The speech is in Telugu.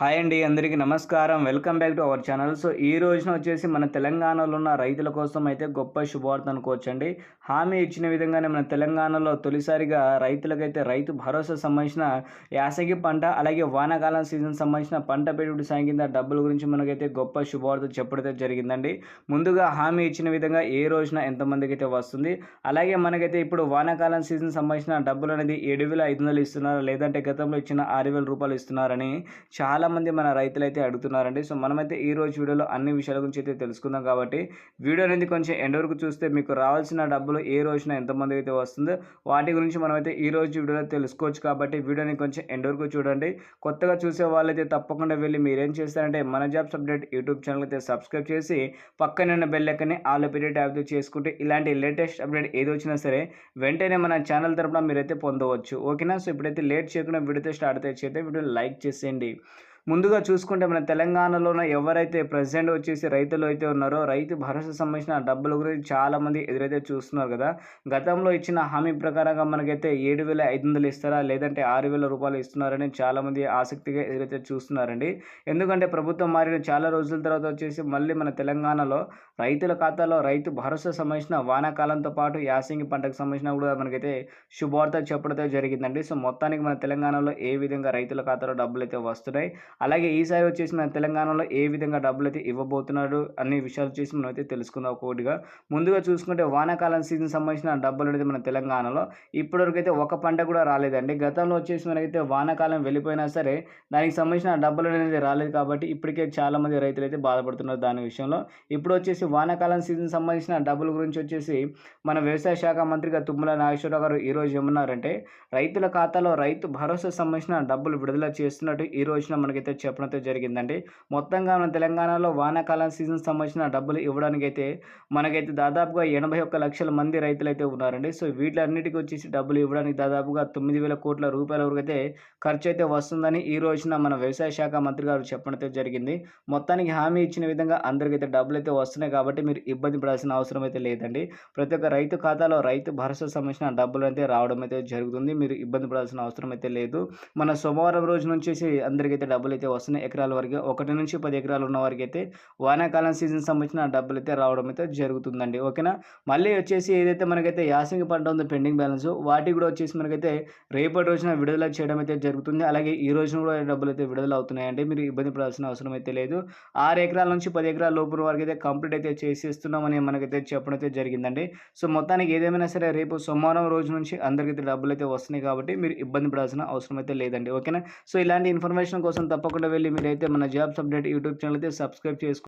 హాయ్ అండి అందరికీ నమస్కారం. Welcome back to our channel. So ఈ రోజున వచ్చేసి మన తెలంగాణలో ఉన్న రైతుల కోసం అయితే గొప్ప శుభవార్త అనుకోవచ్చండి. హామీ ఇచ్చిన విధంగానే మన తెలంగాణలో తొలిసారిగా రైతులకైతే రైతు భరోసా సంబంధించిన యాసగి పంట అలాగే వానాకాలం సీజన్ సంబంధించిన పంట పెట్టుబడి సాయం కింద డబ్బుల గురించి మనకైతే గొప్ప శుభవార్త చెప్పడైతే జరిగిందండి. ముందుగా హామీ ఇచ్చిన విధంగా ఏ రోజున ఎంతమందికి అయితే వస్తుంది అలాగే మనకైతే ఇప్పుడు వానాకాలం సీజన్ సంబంధించిన డబ్బులు అనేది ఏడు వేల ఐదు వందలు ఇస్తున్నారా లేదంటే గతంలో ఇచ్చిన ఆరు వేల రూపాయలు ఇస్తున్నారని చాలా చాలామంది మన రైతులు అయితే అడుగుతున్నారండి. సో మనమైతే ఈ రోజు వీడియోలో అన్ని విషయాల గురించి అయితే తెలుసుకుందాం కాబట్టి వీడియో అనేది కొంచెం ఎండ్ వరకు చూస్తే మీకు రావాల్సిన డబ్బులు ఏ రోజున ఎంతమంది అయితే వస్తుందో వాటి గురించి మనమైతే ఈ రోజు వీడియోలో తెలుసుకోవచ్చు కాబట్టి వీడియోని కొంచెం ఎండ్ వరకు చూడండి. కొత్తగా చూసే వాళ్ళైతే తప్పకుండా వెళ్ళి మీరేం చేస్తారంటే మన జాబ్స్ అప్డేట్ యూట్యూబ్ ఛానల్ అయితే సబ్స్క్రైబ్ చేసి పక్కన ఉన్న ఆల్ పీరియడ్ ట్యాబ్తో చేసుకుంటే ఇలాంటి లేటెస్ట్ అప్డేట్ ఏది వచ్చినా సరే వెంటనే మన ఛానల్ తరపున మీరైతే పొందవచ్చు. ఓకేనా? సో ఇప్పుడైతే లేట్ చేయకుండా వీడియోతో స్టార్ట్ అయితే వీడియోని లైక్ చేసేయండి. ముందుగా చూసుకుంటే మన తెలంగాణలోన ఎవరైతే ప్రజెంట్ వచ్చేసి రైతులు అయితే ఉన్నారో రైతు భరోసా సంబంధించిన డబ్బుల గురించి చాలామంది ఎదురైతే చూస్తున్నారు కదా. గతంలో ఇచ్చిన హామీ ప్రకారంగా మనకైతే ఏడు వేల ఐదు వందలు ఇస్తారా లేదంటే ఆరు వేల రూపాయలు ఇస్తున్నారని చాలామంది ఆసక్తిగా ఎదురైతే చూస్తున్నారండి. ఎందుకంటే ప్రభుత్వం మారిన చాలా రోజుల తర్వాత వచ్చేసి మళ్ళీ మన తెలంగాణలో రైతుల ఖాతాలో రైతు భరోసా సంబంధించిన వానాకాలంతో పాటు యాసంగి పంటకు సంబంధించిన కూడా మనకైతే శుభవార్త చెప్పడంతో జరిగిందండి. సో మొత్తానికి మన తెలంగాణలో ఏ విధంగా రైతుల ఖాతాలో డబ్బులు అయితే వస్తున్నాయి అలాగే ఈసారి వచ్చేసి మన తెలంగాణలో ఏ విధంగా డబ్బులు అయితే ఇవ్వబోతున్నాడు అన్ని విషయాలు వచ్చేసి మనం అయితే తెలుసుకుందాం ఒక్కొక్కటిగా. ముందుగా చూసుకుంటే వానాకాలం సీజన్ సంబంధించిన డబ్బులు అనేది మన తెలంగాణలో ఇప్పటివరకు అయితే ఒక పంట కూడా రాలేదండి. గతంలో వచ్చేసి మనకైతే వానాకాలం వెళ్ళిపోయినా సరే దానికి సంబంధించిన డబ్బులు అనేది రాలేదు కాబట్టి ఇప్పటికే చాలామంది రైతులు అయితే బాధపడుతున్నారు దాని విషయంలో. ఇప్పుడు వచ్చేసి వానాకాలం సీజన్ సంబంధించిన డబ్బుల గురించి వచ్చేసి మన వ్యవసాయ శాఖ మంత్రిగా తుమ్మల నాగేశ్వరరావు గారు ఈరోజు ఏమన్నారంటే రైతుల ఖాతాలో రైతు భరోసా సంబంధించిన డబ్బులు విడుదల చేస్తున్నట్టు ఈ రోజున మనకైతే అయితే చెప్పడంతో జరిగిందండి. మొత్తంగా మన తెలంగాణలో వానాకాలం సీజన్ సంబంధించిన డబ్బులు ఇవ్వడానికి అయితే మనకైతే దాదాపుగా ఎనభై ఒక్క లక్షల మంది రైతులు అయితే ఉన్నారండి. సో వీటిలన్నిటికీ వచ్చేసి డబ్బులు ఇవ్వడానికి దాదాపుగా తొమ్మిది వేల కోట్ల రూపాయల వరకు అయితే ఖర్చు అయితే వస్తుందని ఈ రోజున మన వ్యవసాయ శాఖ మంత్రి గారు చెప్పడంతో జరిగింది. మొత్తానికి హామీ ఇచ్చిన విధంగా అందరికైతే డబ్బులు అయితే వస్తున్నాయి కాబట్టి మీరు ఇబ్బంది పడాల్సిన అవసరం అయితే లేదండి. ప్రతి ఒక్క రైతు ఖాతాలో రైతు భరోసా సంబంధించిన డబ్బులు అయితే రావడం అయితే జరుగుతుంది. మీరు ఇబ్బంది పడాల్సిన అవసరం అయితే లేదు. మన సోమవారం రోజు నుంచి అందరికైతే డబ్బులు అయితే వస్తున్నాయి ఎకరాల వరకు. ఒకటి నుంచి పది ఎకరాలు ఉన్న వారికి అయితే వానాకాలం సీజన్ సంబంధించిన డబ్బులు అయితే రావడం అయితే జరుగుతుందండి. ఓకేనా? మళ్ళీ వచ్చేసి ఏదైతే మనకైతే యాసింగ్ పంట ఉందో పెండింగ్ బ్యాలెన్స్ వాటి కూడా వచ్చేసి మనకైతే రేపటి రోజున విడుదల చేయడం అయితే జరుగుతుంది. అలాగే ఈ రోజున కూడా డబ్బులు అయితే విడుదల అవుతున్నాయండి. మీరు ఇబ్బంది పడాల్సిన అవసరం అయితే లేదు. ఆరు ఎకరాల నుంచి పది ఎకరాల లోపల వరకు అయితే కంప్లీట్ అయితే చేసేస్తున్నామని మనకైతే చెప్పడం అయితే జరిగిందండి. సో మొత్తానికి ఏదేమైనా సరే రేపు సోమవారం రోజు నుంచి అందరికైతే డబ్బులు అయితే వస్తున్నాయి కాబట్టి మీరు ఇబ్బంది పడాల్సిన అవసరం అయితే లేదండి. ఓకేనా? సో ఇలాంటి ఇన్ఫర్మేషన్ కోసం తప్పకుండా వెళ్ళి మీరైతే మన జాబ్స్ అప్డేట్ యూట్యూబ్ ఛానల్ అయితే సబ్స్క్రైబ్ చేసుకో